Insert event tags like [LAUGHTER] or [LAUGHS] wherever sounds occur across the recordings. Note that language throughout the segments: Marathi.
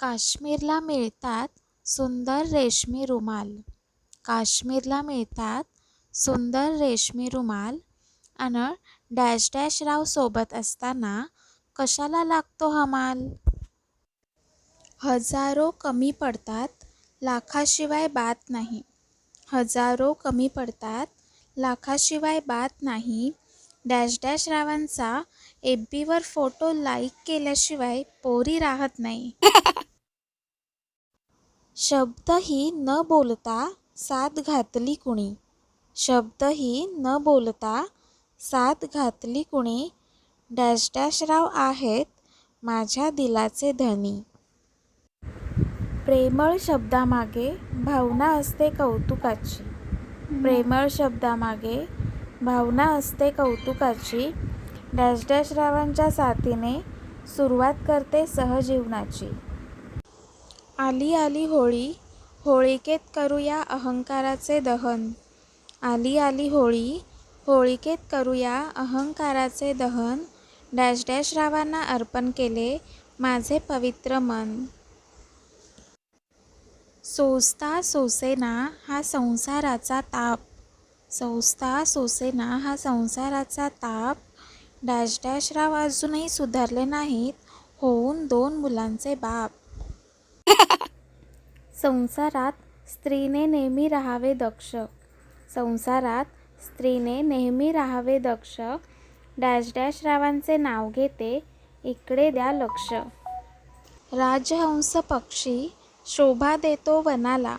काश्मीरला मिळतात सुंदर रेशमी रुमाल. काश्मीरला मिळतात सुंदर रेशमी रुमाल आणि डॅश डॅश राव सोबत असताना कशाला लागतो हमाल हजारो कमी पडतात लाखाशिवाय बात नाही. हजारो कमी पडतात लाखाशिवाय बात नाही. डॅश डॅश रावांचा एफ बीवर फोटो लाईक केल्याशिवाय पोरी राहत नाही. [LAUGHS] शब्दही न बोलता सात घातली कुणी? शब्दही न बोलता सात घातली कुणी? डॅश डॅशराव आहेत माझ्या दिलाचे धनी. प्रेमळ शब्दामागे भावना असते कौतुकाची. प्रेमळ शब्दामागे भावना असते कौतुकाची. डॅश डॅश रावांच्या साथीने सुरुवात करते सहजीवनाची. आली आली होळी होळिकेत करूया अहंकाराचे दहन. आली आली होळी होळिकेत करूया अहंकाराचे दहन. डॅश डॅश रावांना अर्पण केले माझे पवित्र मन. सोसता सोसेना हा संसाराचा ताप. सोसता सोसेना हा संसाराचा ताप. डॅश डॅश राव अजूनही सुधारले नाहीत. होऊन दोन मुलांचे बाप. संसारात स्त्रीने नेहमी राहावे दक्ष. संसारात स्त्रीने नेहमी राहावे दक्ष. डॅश डॅश रावांचे नाव घेते इकडे द्या लक्ष. राजहंस पक्षी शोभा देतो वनाला.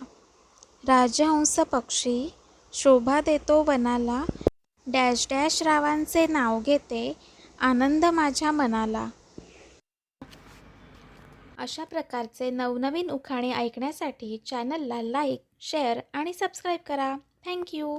राजहंस पक्षी शोभा देतो वनाला. डॅश डॅश रावांचे नाव घेते आनंद माझ्या मनाला. अशा प्रकारचे नवनवीन उखाणे ऐकण्यासाठी चॅनलला लाईक शेअर आणि सबस्क्राईब करा. Thank you